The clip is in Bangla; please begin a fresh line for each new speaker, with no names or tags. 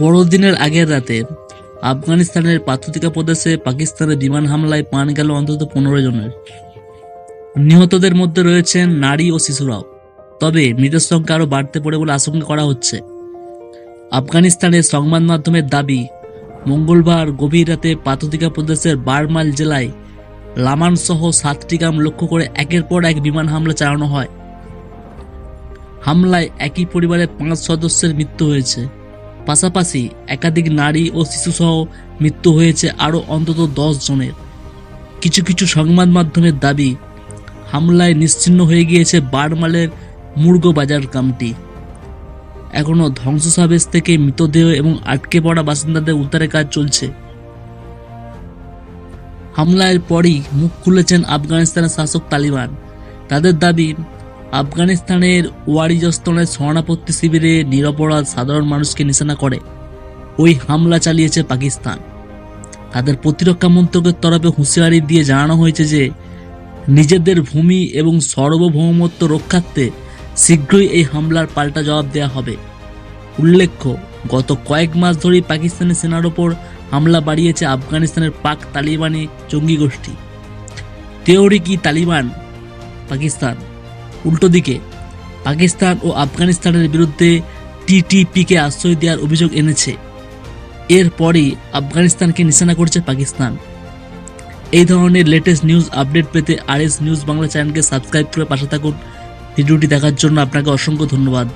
বড়দিনের আগের রাতে আফগানিস্তানের পাথুতিকা প্রদেশে পাকিস্তানের বিমান হামলায় প্রাণ গেল অন্তত পনেরো জনের। নিহতদের মধ্যে রয়েছেন নারী ও শিশুরাও। তবে মৃতের সংখ্যা আরও বাড়তে পারে বলে আশঙ্কা করা হচ্ছে। আফগানিস্তানের সংবাদ মাধ্যমের দাবি, মঙ্গলবার গভীর রাতে পাথুতিকা প্রদেশের বারমাল জেলায় লামান সহ সাতটি গ্রাম লক্ষ্য করে একের পর এক বিমান হামলা চালানো হয়। হামলায় একই পরিবারের পাঁচ সদস্যের মৃত্যু হয়েছে। পাশাপাশি একাধিক নারী ও শিশুসহ মৃত্যু হয়েছে আরও অন্তত দশ জনের। কিছু কিছু সংবাদ মাধ্যমের দাবি, হামলায় নিশ্চিহ্ন হয়ে গিয়েছে বারমালের মুরগ বাজার গ্রামটি। এখনও ধ্বংসসাবেশ থেকে মৃতদেহ এবং আটকে পড়া বাসিন্দাদের উদ্ধারের কাজ চলছে। হামলার পরই মুখ খুলেছেন আফগানিস্তানের শাসক তালিবান। তাদের দাবি আফগানিস্তানের ওয়ারিজস্তনের শরণাপত্তি শিবিরে নিরপরাধ সাধারণ মানুষকে নিশানা করে। ওই হামলা চালিয়েছে পাকিস্তান। তাদের প্রতিরক্ষা মন্ত্রকের তরফে হুঁশিয়ারি দিয়ে জানানো হয়েছে যে, নিজেদের ভূমি এবং সার্বভৌমত্ব রক্ষার্থে শীঘ্রই এই হামলার পাল্টা জবাব দেওয়া হবে। উল্লেখ্য, গত কয়েক মাস ধরেই পাকিস্তানি সেনার ওপর হামলা বাড়িয়েছে আফগানিস্তানের পাক তালিবানি জঙ্গি গোষ্ঠী। তেওরি কি তালিবান, পাকিস্তান। উল্টো দিকে। পাকিস্তান ও আফগানিস্তানের বিরুদ্ধে টিটিপিকে আশ্রয় দেওয়ার অভিযোগ এনেছে। এরপরই আফগানিস্তানকে নিশানা করছে পাকিস্তান। এই ধরনের লেটেস্ট নিউজ আপডেট পেতে আর এস নিউজ বাংলা চ্যানেলকে সাবস্ক্রাইব করে পাশে থাকুন। ভিডিওটি দেখার জন্য আপনাকে অসংখ্য ধন্যবাদ।